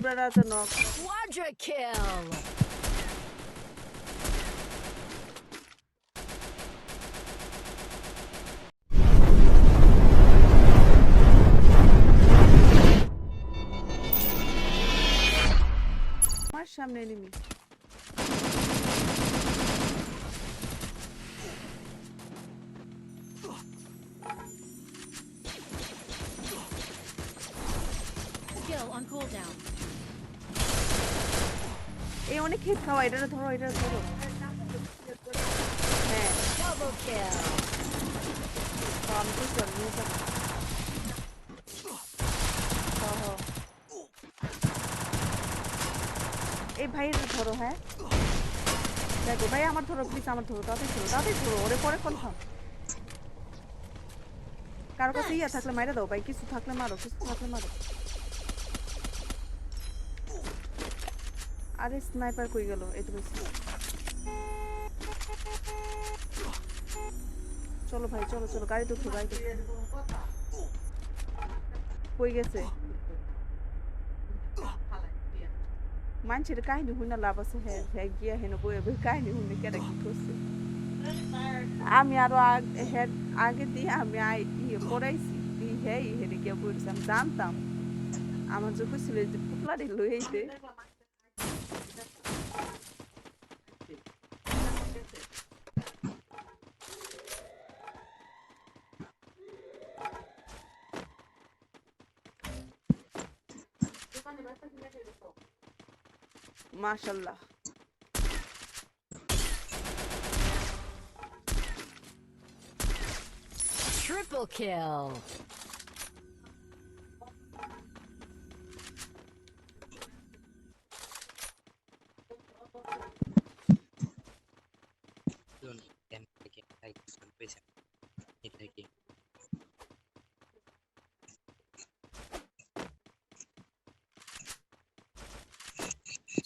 নুবরা রাজা নক Quadra kill. আমার সামনে এনিমি Skill on cooldown. এই অনেক খেত খাওয়া এটা ধরো এটা ধরো। হ্যাঁ। আমি তো চল। এই ভাই এটা ধরো হ্যাঁ। দেখো, ভাই, আমার ধরো প্লিজ আমার ধরো, তাড়াতাড়ি ধরো তাড়াতাড়ি ধরো, ওরে পরে কনফার্ম কারও কাছে ইয়া থাকলে মাইরা দাও, ভাই, কিছু থাকলে মারো, কিছু থাকলে মারো। আরে স্নাইপার কই গেল? এই তো চলো ভাই, চলো চলো উঠো গাড়িতে উঠো। কই গেছে? মানুষের কাহিনী হুই না লাভ আছে হ্যাঁ হ্যাঁ গিয়া হেন বই কাহিনী হুনে কেটে কি করছে? আমি আরও আগ- আগে দিয়ে আমি আই- ইয়ে পড়াইছি দিয়ে হ্যাঁ হেনে গিয়া পড়েছি, আমি জানতাম। আমার যে কইছিল যে পুতলারে লই আইতে মাশাল্লাহ Triple kill.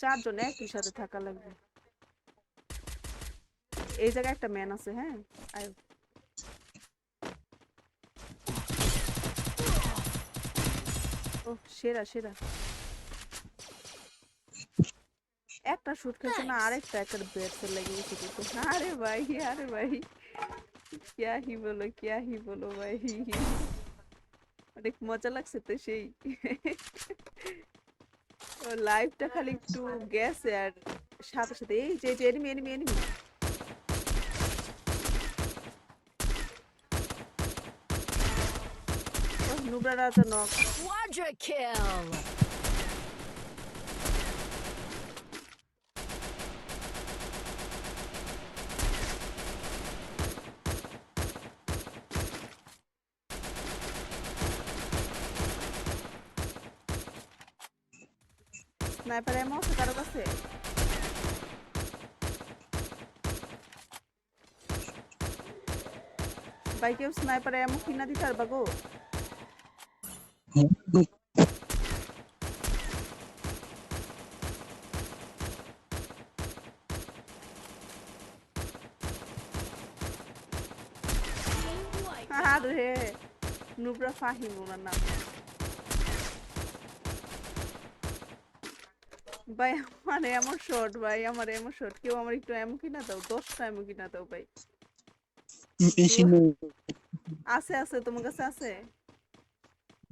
চারজন একই সাথে থাকা লাগবে এই জায়গায় একটা ম্যান আছে হ্যাঁ আয় ও সেরা সেরা একটা শুট খেয়েছে না আরেকটা একটা বেডসের লেগে গেছে কিন্তু আরে ভাই আরে ভাই क्या ही बोलो क्या ही बोलो ভাই অনেক মজা লাগছে তো সেই ও লাইভটা খালি একটু গেছে আর সাথে সাথে এই যে যে এনিমি এনিমি এনিমি নুবরা রাজা নক Quadra kill. স্নাইপার এমন আছে কারও কাছে? ভাই, কেউ স্নাইপার এমন কিনা দিতে পারবা গো? আরে নুবরা ফাহিম ওনার নাম। ভাই আমার এমন শর্ট ভাই আমার এমন শর্ট কেউ আমার একটু এমন কিনা দাও? দশটা এমন কিনা দাও ভাই। আছে আছে তোমার কাছে আছে?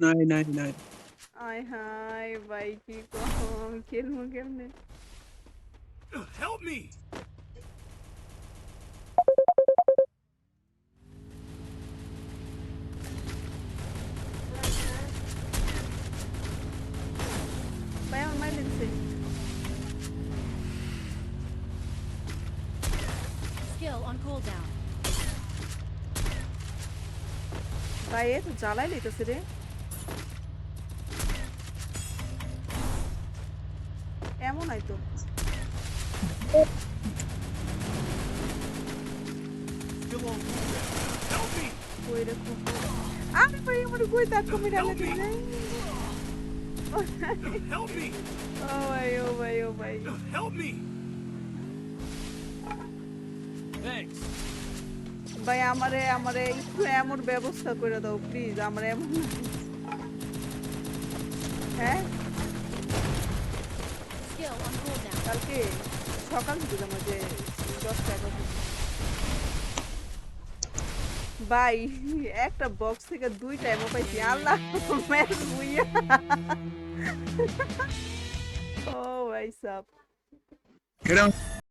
নাই নাই নাই। আয় ভাই কি কম। খেলব কেমনে? Help me! Skill on cooldown. এ তো জ্বালাই লইতেছে রে এমন আই তো Still on cooldown. Help me! কই রে খুব আমি ভাই আমার কই তাক কমে ডালে দিলে Help me! ও ভাই ও ভাই ও ভাই Help me! ভাই, আমারে আমারে একটু এমন ব্যবস্থা করে দাও প্লিজ আমার এমন হ্যাঁ. কালকে সকাল যেন যে দশটা এগারো ভাই, একটা বক্স থেকে দুইটা এমন পাইছি। আল্লাহ ও ভাই এটা